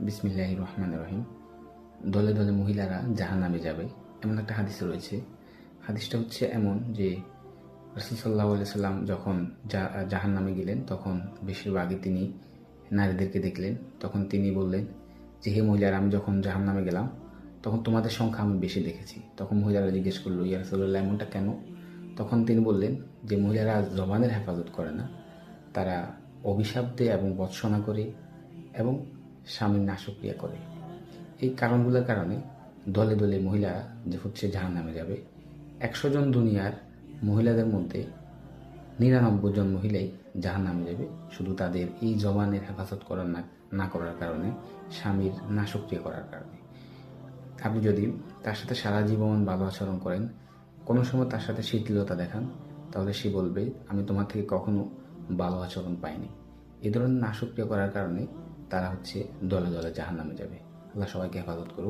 বিসমিল্লাহ রহমান রহিম দলে দলে মহিলারা জাহান নামে যাবে, এমন একটা হাদিস রয়েছে। হাদিসটা হচ্ছে এমন যে, রসুল সাল্লাহ সাল্লাম যখন জাহান নামে গেলেন, তখন বেশিরভাগই তিনি নারীদেরকে দেখলেন। তখন তিনি বললেন যে, হে মহিলারা, আমি যখন জাহান নামে গেলাম, তখন তোমাদের সংখ্যা আমি বেশি দেখেছি। তখন মহিলারা জিজ্ঞেস করল, ইয়া রসুল্লাহ এমনটা কেন? তখন তিনি বললেন যে, মহিলারা জবানের হেফাজত করে না। তারা অভিশাপ দেয় এবং বৎসনা করে এবং স্বামীর নাশক্রিয়া করে। এই কারণগুলোর কারণে দলে দলে মহিলা যে হচ্ছে জাহান নামে যাবে। একশো জন দুনিয়ার মহিলাদের মধ্যে নিরানব্বই জন মহিলাই জাহান নামে যাবে। শুধু তাদের এই জবানের হেফাজত করার না না করার কারণে, স্বামীর নাশক্রিয়া করার কারণে। আপনি যদি তার সাথে সারা জীবন ভালো আচরণ করেন, কোনো সময় তার সাথে শিথিলতা দেখান, তাহলে সে বলবে, আমি তোমার থেকে কখনো ভালো আচরণ পাইনি। এ ধরনের নাশক্রিয়া করার কারণে তারা হচ্ছে দলে দলে জাহান নামে যাবে। আল্লাহ সবাইকে হেফাজত করুক।